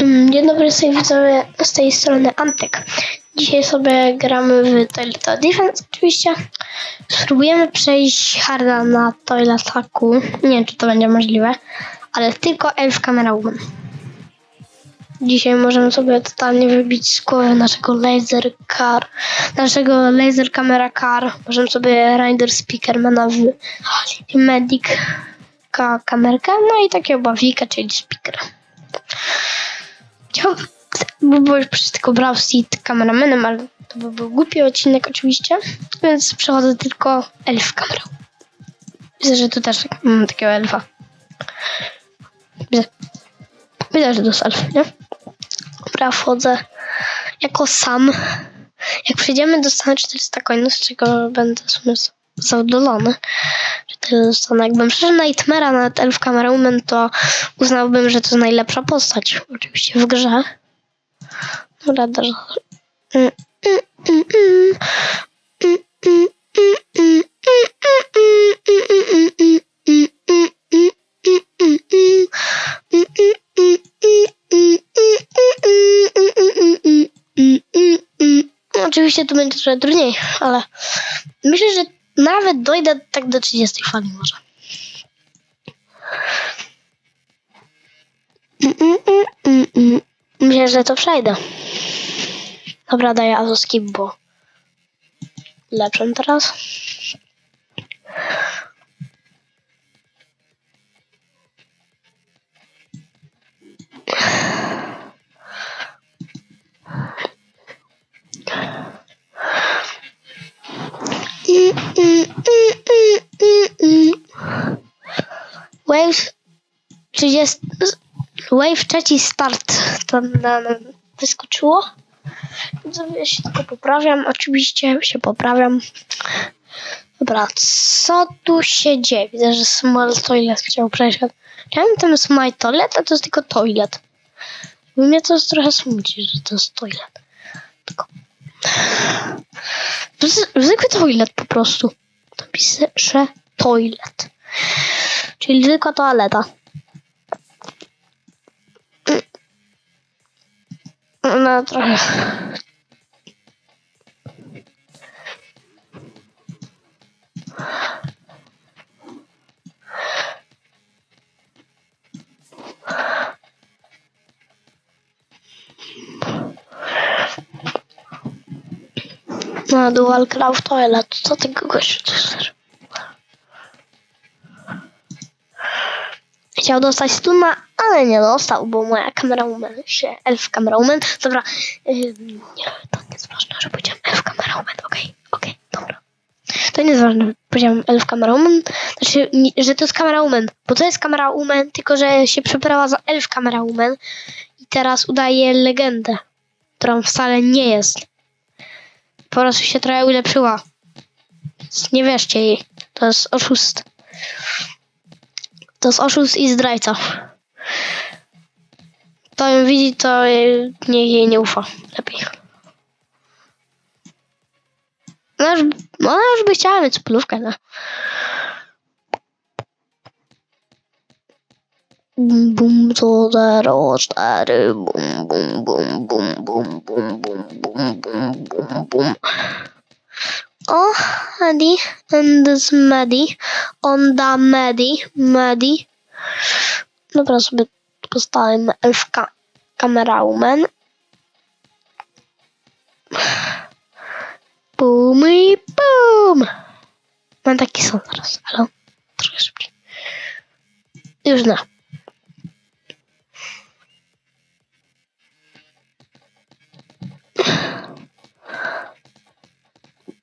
Mm, Dzień dobry widzowie, z tej strony Antek. Dzisiaj sobie gramy w Toilet Defense oczywiście. Spróbujemy przejść harda na Toilet Attacku. Nie wiem czy to będzie możliwe, ale tylko Elf Camera Woman. Dzisiaj możemy sobie totalnie wybić z głowy naszego laser car, naszego laser camera car. Możemy sobie Rider Speakermana w Medic ka- kamerkę, no i takiego bawika, czyli speakera. Chciałbym, bo już tylko brał seat kameramenem, ale to by był głupi odcinek oczywiście, więc przechodzę tylko elf kamerą. Widzę, że tu też mam takiego elfa. Widzę, widzę że to jest elf, nie? Dobra, wchodzę jako sam. Jak przejdziemy, dostanę 400 coinów, z czego będę w sumie zadowolony, że. Jakbym przeżył Nightmare'a nad Elf Cameraman, to uznałbym, że to jest najlepsza postać. Oczywiście w grze. Dobra, też... Oczywiście to będzie trochę trudniej, ale myślę, że nawet dojdę tak do 30 fali może. Mm, mm, mm. Myślę, że to przejdę. Dobra, daję Azo bo lepszym teraz. 30. Wave trzeci start. To nam wyskoczyło. Ja się tylko poprawiam. Oczywiście się poprawiam. Dobra, co tu się dzieje? Widzę, że Small Toilet chciał przejść. Chciałem ten Small Toilet, a to jest tylko toilet. I mnie to trochę smuci, że to jest toilet. Tylko... Zwykły toilet po prostu. To pisze toilet. Czyli tylko toaleta. nada a trabalhar. na Dual Craft Toilet, co tego gościu tu Chciał dostać stuna, ale nie dostał, bo moja kamera woman się, elf kamera woman. Dobra, nie, to nie jest ważne, że powiedziałem elf kamera woman, okej, okej, dobra. To nie jest ważne, że powiedziałem elf kamera woman, znaczy, że to jest kamera woman, bo to jest kamera woman, tylko że się przebrała za elf kamera woman i teraz udaje legendę, którą wcale nie jest. Po prostu się trochę ulepszyła. Nie wierzcie jej, to jest oszust. To jest oszust i zdrajca. Kto ją widzi, to niech jej nie ufa. Lepiej. Ona już, ona już by chciała mieć spolówkę, no. Bum bum to zero cztery bum bum bum bum bum bum bum bum bum bum bum O, Eddie and this Maddie on the Maddie Maddie Dobra, sobie postałem elfka kameraumen. Bum i bum! Mam taki son teraz, ale trochę szybciej. Już na.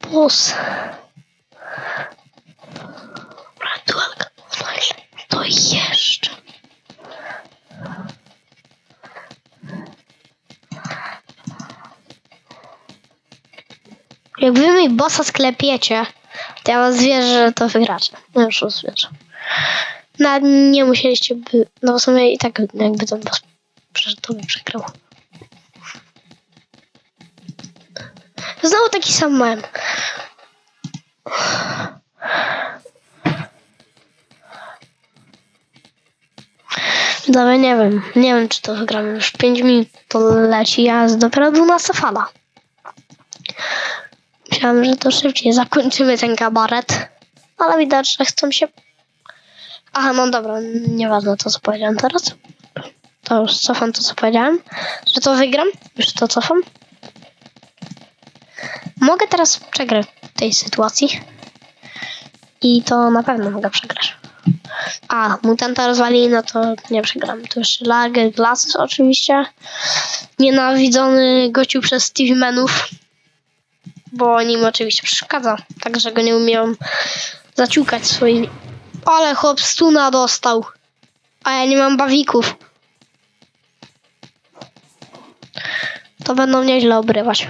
Boss. Dobra, dualka. To jeszcze. Jak wy mi bossa sklepiecie, to ja was wierzę, że to wygracie. No już was wierzę. Nawet nie musieliście by... No w sumie i tak jakby ten boss prze- to by przegrał. Znowu taki sam mem. Dobra, nie wiem. Nie wiem, czy to wygramy. Już 5 minut to leci, a jest dopiero 12 fala. Że to szybciej zakończymy ten kabaret. Ale widać, że chcą się... Aha, no dobra, nieważne to, co powiedziałem teraz. To już cofam to, co powiedziałem. Że to wygram. Już to cofam. Mogę teraz przegrać w tej sytuacji. I to na pewno mogę przegrać. A, mutanta rozwalili, no to nie przegram. Tu jeszcze Lager Glasses oczywiście. Nienawidzony gościu przez Stevie Manów. Bo nim oczywiście przeszkadza. Także go nie umieją zaciukać swoimi. Ale chłop stuna dostał. A ja nie mam bawików. To będą nieźle obrywać.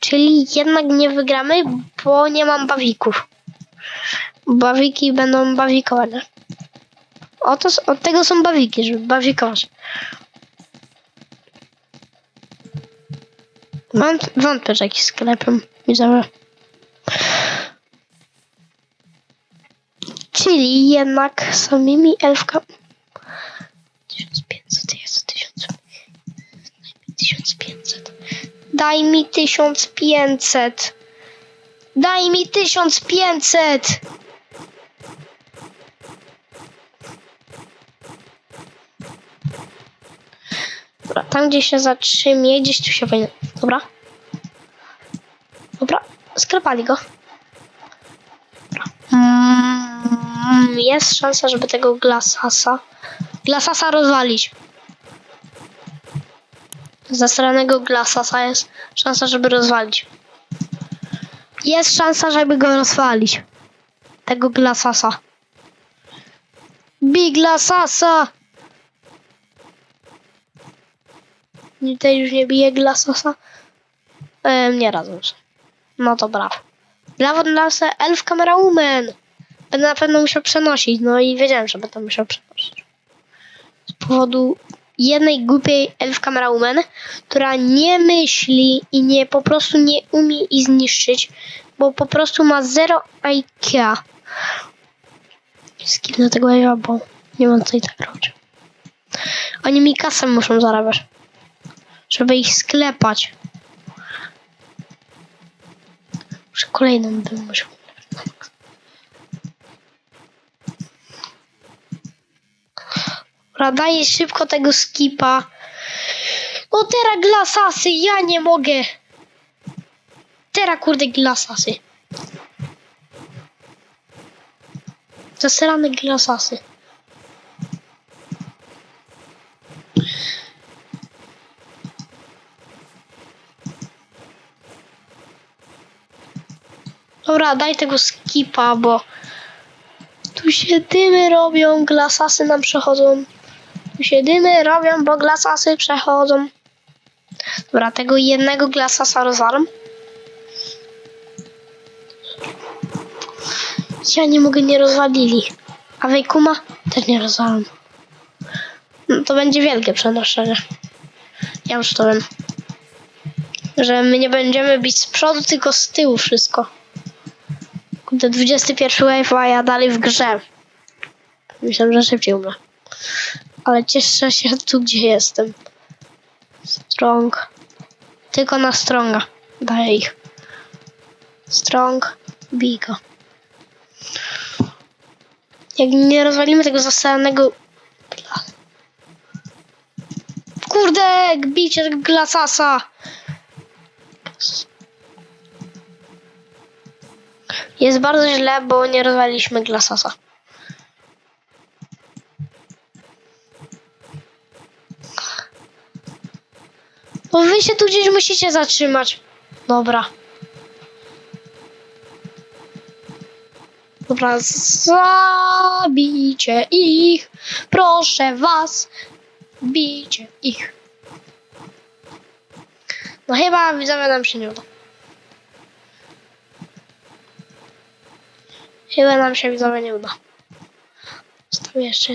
Czyli jednak nie wygramy, bo nie mam bawików. Bawiki będą bawikowane. Oto, od tego są bawiki, żeby bawikować. Mam wątpię, że jakiś sklepem widzowie. Czyli jednak samymi elfkami. 1500 jest 1000. Daj mi 1500. Daj mi 1500. Daj mi 1500. tam gdzie się zatrzymie, gdzieś tu się powinien. Dobra. Dobra, sklepali go. Mm, jest szansa, żeby tego Glasasa. Glasasa rozwalić. Zasranego Glasasa jest szansa, żeby rozwalić. Jest szansa, żeby go rozwalić. Tego Glasasa. Big Glasasa! Tutaj już nie bije Glasasa. Ehm, nie razem. No to brawo. Brawo dla se Elf Camera Woman. Będę na pewno musiał przenosić. No i wiedziałem, że będę musiał przenosić. Z powodu jednej głupiej Elf Camera Woman, która nie myśli i nie po prostu nie umie i zniszczyć, bo po prostu ma zero IQ. Skipnę tego ja, bo nie mam co i tak robić. Oni mi kasę muszą zarabiać żeby ich sklepać. Muszę kolejną bym musiał. Dobra, daję szybko tego skipa. No teraz glasasy, ja nie mogę. Teraz kurde glasasy. Zasrane glasasy. Dobra, daj tego skipa, bo tu się dymy robią, glasasy nam przechodzą. Tu się dymy robią, bo glasasy przechodzą. Dobra, tego jednego glasasa rozwalam. Ja nie mogę, nie rozwalili. A Wejkuma też nie rozwalam. No, to będzie wielkie przenoszenie. Ja już to wiem. Że my nie będziemy bić z przodu, tylko z tyłu wszystko. Kurde, 21 wave, a ja dalej w grze. Myślałem, że szybciej umrę. Ale cieszę się tu, gdzie jestem. Strong. Tylko na stronga. Daję ich. Strong. Bigo. Jak nie rozwalimy tego zasadnego... Kurde, bicie glasasa. Jest bardzo źle, bo nie rozwaliliśmy glasasa. Bo wy się tu gdzieś musicie zatrzymać. Dobra. Dobra, zabijcie ich. Proszę was. Bijcie ich. No chyba widzowie nam się nie uda. Chyba nam się widzowie nie uda. Zostawię jeszcze.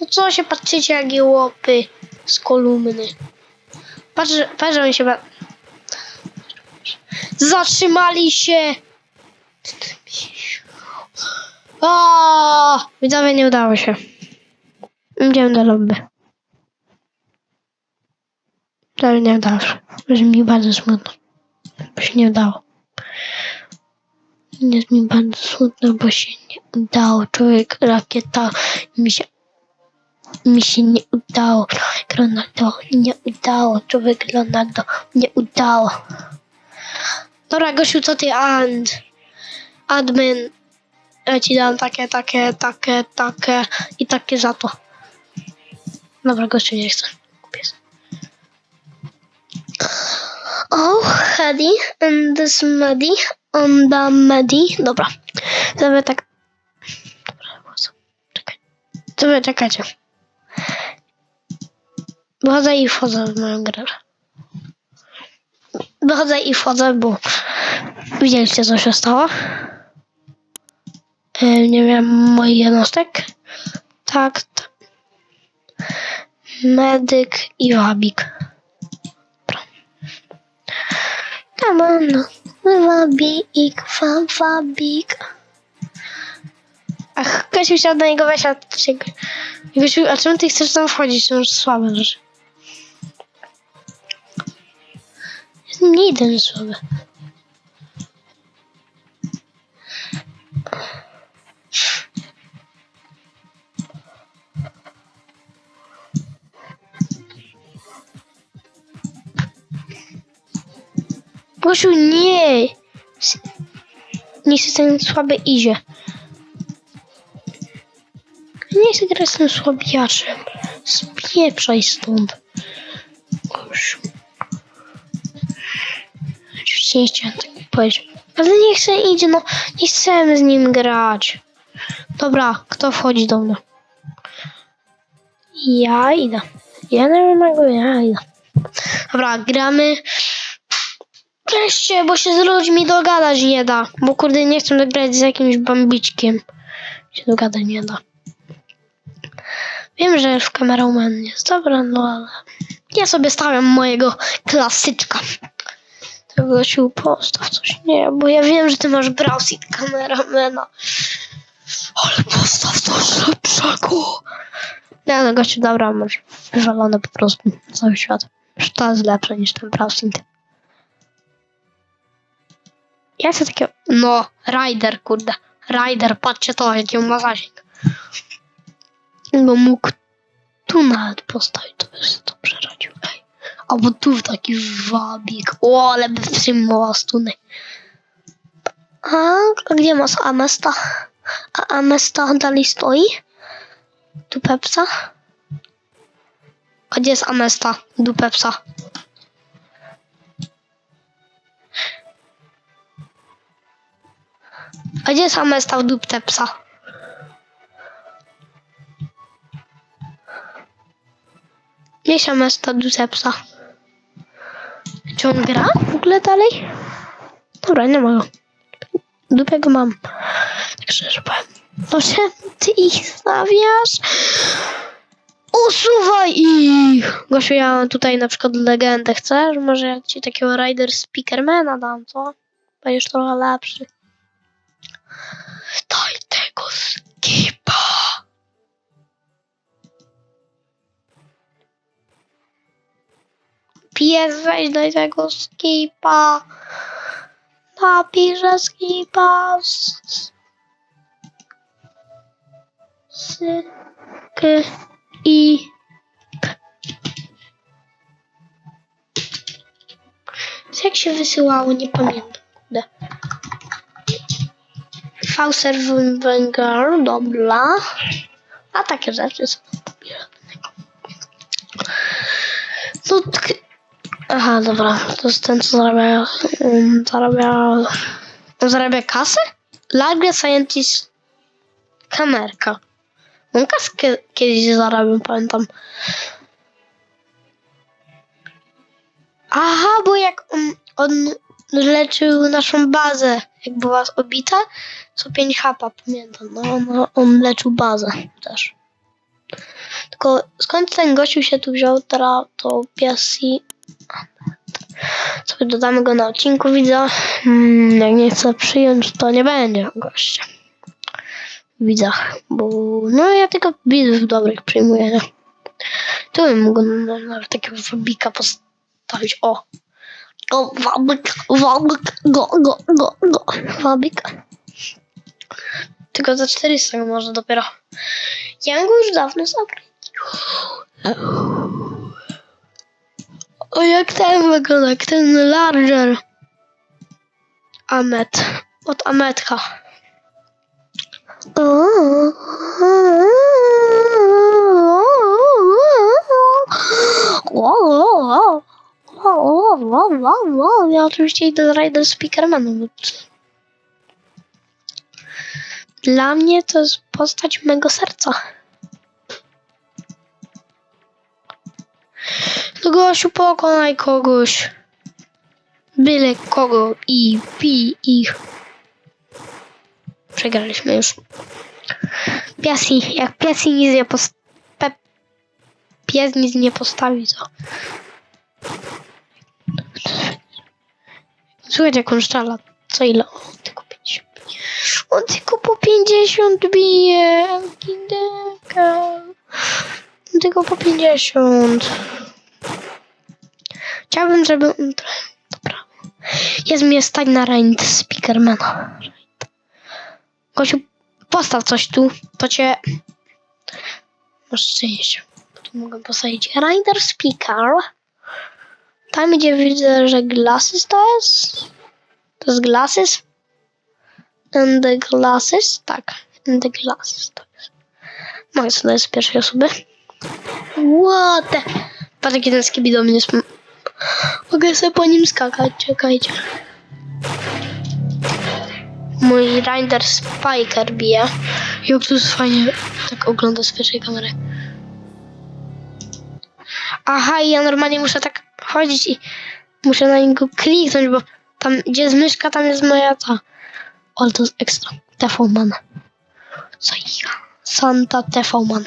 No co się patrzycie jak jełopy z kolumny. Patrz, patrz, oni się... Zatrzymali się! O! Widzowie, nie udało się. Idziemy do lobby. Ale nie udało się. Jest mi bardzo smutno. Bo się nie udało. Jest mi bardzo smutno, bo się nie udało. Człowiek rakieta mi się mi się nie udało. Ronaldo nie udało. Człowiek Ronaldo nie udało. Dobra, Gosiu, co ty and? Admin. Ja ci dam takie, takie, takie, takie i takie za to. Dobra, Gosiu, nie chcę. Oh, Hedy, and this Medi, on the Medi. Dobra. Sobie tak. Dobra. Czekaj. Sobie czekajcie. Wychodzę i wchodzę w moją grę. Wychodzę i wchodzę, bo widzieliście co się stało. E, Nie miałem moich jednostek. Tak, tak. Medyk i wabik. On. Wabik, wa- wabik. Ach, Kasiu chciał do niego wejść, a. Kasiu, a czemu ty chcesz tam wchodzić? To już słabe rzeczy. Nie idę słabe. Gosiu, nie! Nie chcę ten słaby idzie. Nie chcę grać z tym słabiaczem. Spieprzaj stąd. Gosiu. Oczywiście nie chciałem tak powiedzieć. Ale nie chcę idzie, no nie chcemy z nim grać. Dobra, kto wchodzi do mnie? Ja idę. Ja nie wiem jak ja idę. Dobra, gramy. Wreszcie, bo się z ludźmi dogadać nie da. Bo kurde nie chcę grać z jakimś bambiczkiem. Się dogadać nie da. Wiem, że w kameraman jest dobra, no ale ja sobie stawiam mojego klasyczka. Tego się postaw coś. Nie, bo ja wiem, że ty masz browsit kameramena. Ale postaw coś lepszego. Nie, no gościu, dobra, masz wywalone po prostu cały świat. To jest lepsze niż ten browsit. Ja chcę takiego... No, Rider, kurde. Rider, patrzcie to, jaki on ma zasięg. Bo mógł tu nawet postawić, to by sobie dobrze radził. Ej. Albo tu taki wabik. O, ale by wstrzymała stuny. A, a gdzie masz Amesta? A Amesta dalej stoi? Tu Pepsa? Gdzie jest Amesta? Du Pepsa. A gdzie jest Amesta w dupce psa? Gdzie jest Amesta w dupce psa? Czy on gra w ogóle dalej? Dobra, nie ma go. Dupę go mam. Tak szczerze powiem. Proszę, ty ich stawiasz? Usuwaj ich! Gosiu, ja mam tutaj na przykład legendę. Chcesz? Może jak ci takiego Rider Speakermana dam, co? Będziesz trochę lepszy. Daj tego skipa. Pies, weź daj tego skipa. Napiszę skipa. S- S- K i Jak się wysyłało, nie pamiętam. Fauser Wenger, dobra. A takie rzeczy są No, tak- Aha, dobra. To jest ten, co zarabia... Um, zarabia... Zarabia kasę? Large Scientist kamerka. On kaskę kiedyś zarabiał, pamiętam. Aha, bo jak on, on leczył naszą bazę, jak była obita, co 5 hapa, pamiętam. No, no, on leczył bazę też. Tylko skąd ten gościu się tu wziął, teraz to Piasi. Sobie dodamy go na odcinku, widzę. Hmm, jak nie chce przyjąć, to nie będzie gościa. widzach, bo no ja tylko widzów dobrych przyjmuję? Tu bym mógł na- nawet takiego wabika postawić, o! O, wabik, wabik, go, go, go, go, wabik. Tylko za 400 go może dopiero. Ja go już dawno zabrał. O, jak ten wygląda, jak ten larger. Amet. Od Ametka. Ja oczywiście idę z Rider Speakermanem. bo Dla mnie to jest postać mego serca. No Gosiu, pokonaj kogoś. Byle kogo i pi ich. Przegraliśmy już. Piasi, jak Piasi nic nie postawi. Pies nic nie postawi, to. Słuchajcie, jak on szczela. Co ile? On tylko 50. On tylko po 50 bije. Gideka. On tylko po 50. Chciałbym, żeby. Dobra. Jest mnie stać na Raint Speakermana. Kosiu, postaw coś tu, to cię... Masz szczęście. Tu mogę postawić Rider Speaker. Tam gdzie widzę, że glasses to jest. To jest glasses. And the glasses. Tak. And the glasses to jest. Mogę sobie z pierwszej osoby. What. Patrz jaki ten skibi do mnie. Mogę sobie po nim skakać, czekajcie. Mój Rider Spiker bije. Tu fajnie tak ogląda z pierwszej kamery. Aha, i ja normalnie muszę tak chodzić i muszę na niego kliknąć, bo tam, gdzie jest myszka, tam jest moja ta. O, to jest ekstra. TV-man. Co ja? Santa TV-man.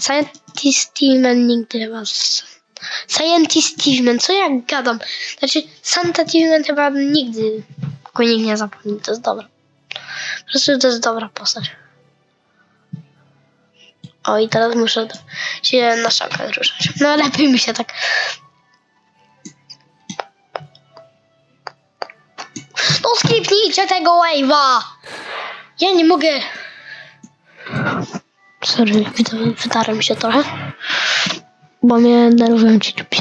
Scientist Steven nigdy z- Scientist Steven, co ja gadam? Znaczy, Santa Steven chyba nigdy go nie zapomni, to jest dobra. Po prostu to jest dobra postać. O, i teraz muszę się na szafę ruszać. No lepiej mi się tak. No skipnijcie tego wave'a! Ja nie mogę. Sorry, wydarłem się trochę. Bo mnie denerwują ci czupie.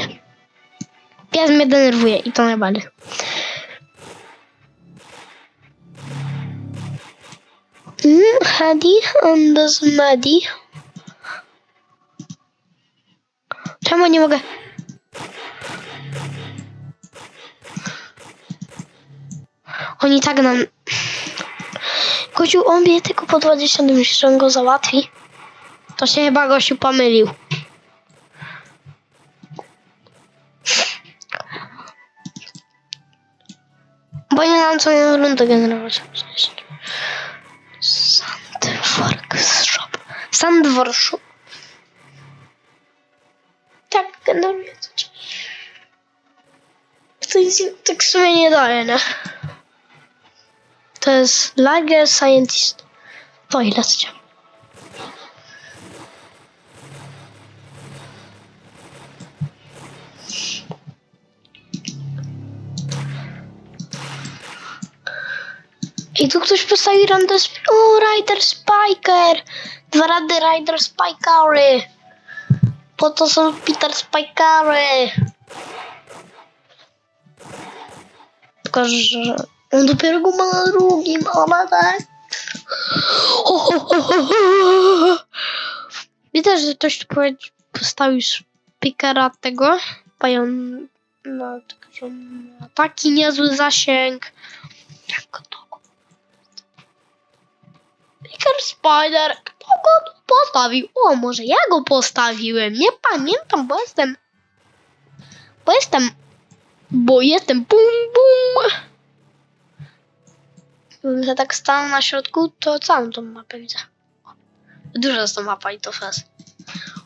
Pies mnie denerwuje i to najbardziej. Mm, Hedy on the. Czemu nie mogę? Oni tak nam... Gościu, on bije tylko po 20, myślisz, że on go załatwi? To się chyba gościu pomylił. Bo nie mam co jedną rundę generować. Przecież. Sandwork Shop. Sandwork Shop. Tak, generuję ci. To nic tak w sumie nie daje, nie? To jest Lager Scientist. To ile chcecie? I tu ktoś postawi Rider Sp- O, Rider Spiker! Dwa rady Rider Spikery! Po to są Peter Spikery! Tylko, że on dopiero go ma na drugim, ale tak. Ho, że ktoś tu postawił speakera tego, bo on no, taki niezły zasięg. Jak to Speaker Spider, kto go tu postawił? O, może ja go postawiłem, nie pamiętam, bo jestem, bo jestem, bo jestem bum bum. Się tak stał na środku, to całą tą mapę widzę. Duża jest ta mapa i to fest.